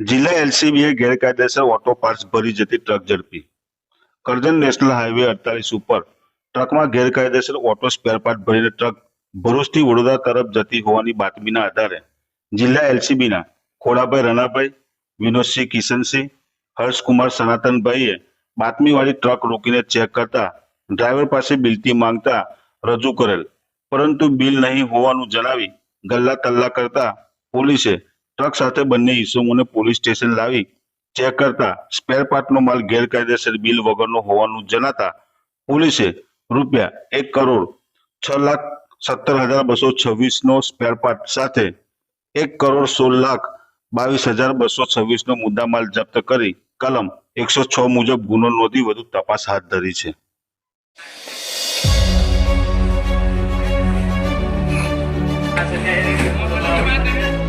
જિલ્લા એલસીબીએ ગેરકાયદેસર auto parts ભરી જતી ટ્રક ઝડપી. કરજણ નેશનલ હાઈવે અડતાલીસ ઉપર ટ્રકમાં ગેરકાયદેસર ઓટો સ્પેર પાર્ટ ભરીને ટ્રક ભરૂચથી વડોદરા તરફ જતી હોવાની બાતમીના આધારે જિલ્લા એલસીબીના ખોડાભાઈ રણાભાઈ, વિનોદસિંહ કિશનસિંહ, હર્ષકુમાર સનાતનભાઈએ બાતમીવાળી ટ્રક રોકીને ચેક કરતા ડ્રાઈવર પાસે બિલથી માંગતા રજૂ કરેલ. પરંતુ બિલ નહીં હોવાનું જણાવી ગલ્લા તલ્લા કરતા પોલીસે ટ્રક સાથે બંને ઈસમોને પોલીસ સ્ટેશન લાવી ચેક કરતા સ્પેર પાર્ટનો માલ ગેરકાયદેસર બિલ વગરનો હોવાનું જણાતા પોલીસે રૂપિયા એક કરોડ છ લાખ સત્તર હજાર બસો છવ્વીસનો સ્પેર પાર્ટ સાથે એક કરોડ સોળ લાખ બાવીસ હજાર બસો છવ્વીસનો મુદ્દામાલ જપ્ત કરી કલમ એકસો છ મુજબ ગુનો નોંધી વધુ તપાસ હાથ ધરી છે. Hey,